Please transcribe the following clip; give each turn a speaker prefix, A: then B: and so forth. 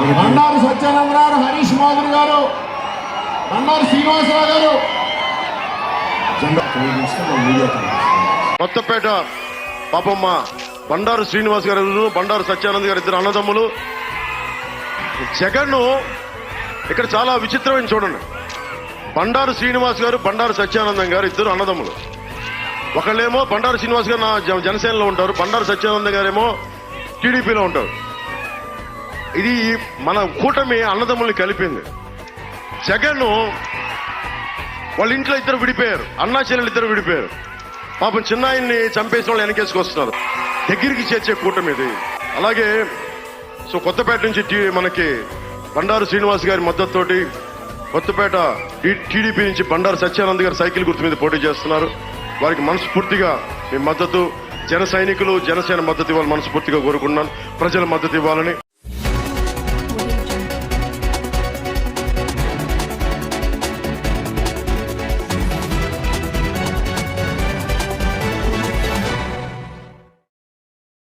A: బండారు సత్యానంద గారు హరీష్ మాధురి గారు. బండారు శ్రీనివాసరావు గారు.
B: కొత్తపేట పాపమ్మ బండారు శ్రీనివాస్ గారు బండారు సత్యానంద్ గారు ఇద్దరు అన్నదమ్ములు. జగన్ ఇక్కడ చాలా విచిత్రమైన చూడండి. బండారు శ్రీనివాస్ గారు బండారు సత్యానందం గారు ఇద్దరు అన్నదమ్ములు. ఒకళ్ళేమో బండారు శ్రీనివాస్ గారు నా జ- జనసేనలో ఉంటారు బండారు సత్యానంద గారేమో టీడీపీలో ఉంటారు. ఇది మన కూటమి అన్నదమ్ముల్ని కలిపింది. జగన్ వాళ్ళ ఇంట్లో ఇద్దరు విడిపోయారు. అన్నా చెల్లెలు ఇద్దరు విడిపోయారు. పాపం చిన్నాయన్ని చంపేసిన వాళ్ళు వెనకేసుకొస్తున్నారు. దగ్గరికి చేర్చే కూటమి ఇది. అలాగే సో కొత్తపేట నుంచి మనకి బండారు శ్రీనివాస్ గారి మద్దతుతోటి కొత్తపేట టీడీపీ నుంచి బండారు సత్యానంద్ గారు సైకిల్ గుర్తు మీద పోటీ చేస్తున్నారు. వారికి మనస్ఫూర్తిగా మీ మద్దతు. జన సైనికులు జనసేన మద్దతు ఇవ్వాలని మనస్ఫూర్తిగా కోరుకుంటున్నాను. ప్రజల మద్దతు ఇవ్వాలని